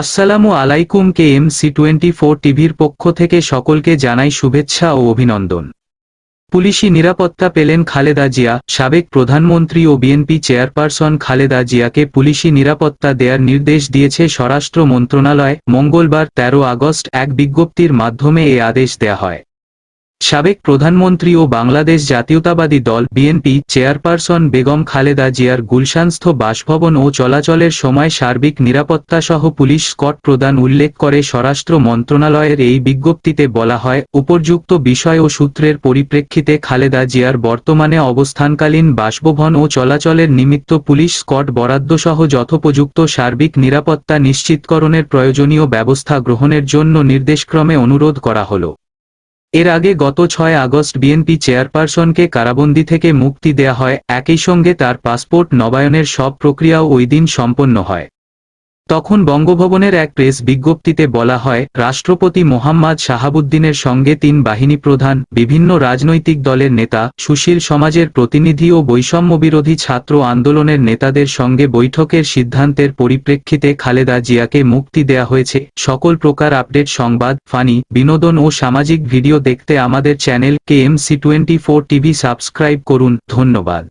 আসসালামু আলাইকুম K M C twenty four টিভির পক্ষ থেকে সকলকে জানাই শুভেচ্ছা ও অভিনন্দন। পুলিশি নিরাপত্তা পেলেন খালেদা জিয়া, সাবেক প্রধানমন্ত্রী ও বিএনপি চেয়ারপারসন খালেদা জিয়াকে পুলিশি নিরাপত্তা দেয়ার নির্দেশ দিয়েছে স্বরাষ্ট্র মন্ত্রণালয়, মঙ্গলবার ১৩ আগস্ট এক বিজ্ঞপ্তির মাধ্যমে এ আদেশ দেয়া হয়। সাবেক প্রধানমন্ত্রী ও বাংলাদেশ জাতীয়তাবাদী দল বিএনপি চেয়ারপারসন বেগম খালেদা জিয়ার গুলশানস্থ বাসভবন ও চলাচলের সময় সার্বিক নিরাপত্তাসহ পুলিশ স্কট প্রদান উল্লেখ করে স্বরাষ্ট্র মন্ত্রণালয়ের এই বিজ্ঞপ্তিতে বলা হয়, উপর্যুক্ত বিষয় ও সূত্রের পরিপ্রেক্ষিতে খালেদা জিয়ার বর্তমানে অবস্থানকালীন বাসভবন ও চলাচলের নিমিত্ত পুলিশ স্কট বরাদ্দসহ যথোপযুক্ত সার্বিক নিরাপত্তা নিশ্চিতকরণের প্রয়োজনীয় ব্যবস্থা গ্রহণের জন্য নির্দেশক্রমে অনুরোধ করা হল। এর আগে গত ছয় আগস্ট বিএনপি চেয়ারপারসনকে কারাবন্দি থেকে মুক্তি দেয়া হয়, একই সঙ্গে তার পাসপোর্ট নবায়নের সব প্রক্রিয়াও ওই দিন সম্পন্ন হয়। তখন বঙ্গভবনের এক প্রেস বিজ্ঞপ্তিতে বলা হয়, রাষ্ট্রপতি মোহাম্মদ শাহাবুদ্দিনের সঙ্গে তিন বাহিনী প্রধান, বিভিন্ন রাজনৈতিক দলের নেতা, সুশীল সমাজের প্রতিনিধি ও বৈষম্যবিরোধী ছাত্র আন্দোলনের নেতাদের সঙ্গে বৈঠকের সিদ্ধান্তের পরিপ্রেক্ষিতে খালেদা জিয়াকে মুক্তি দেয়া হয়েছে। সকল প্রকার আপডেট সংবাদ, ফানি, বিনোদন ও সামাজিক ভিডিও দেখতে আমাদের channel K M C twenty TV subscribe করুন। ধন্যবাদ।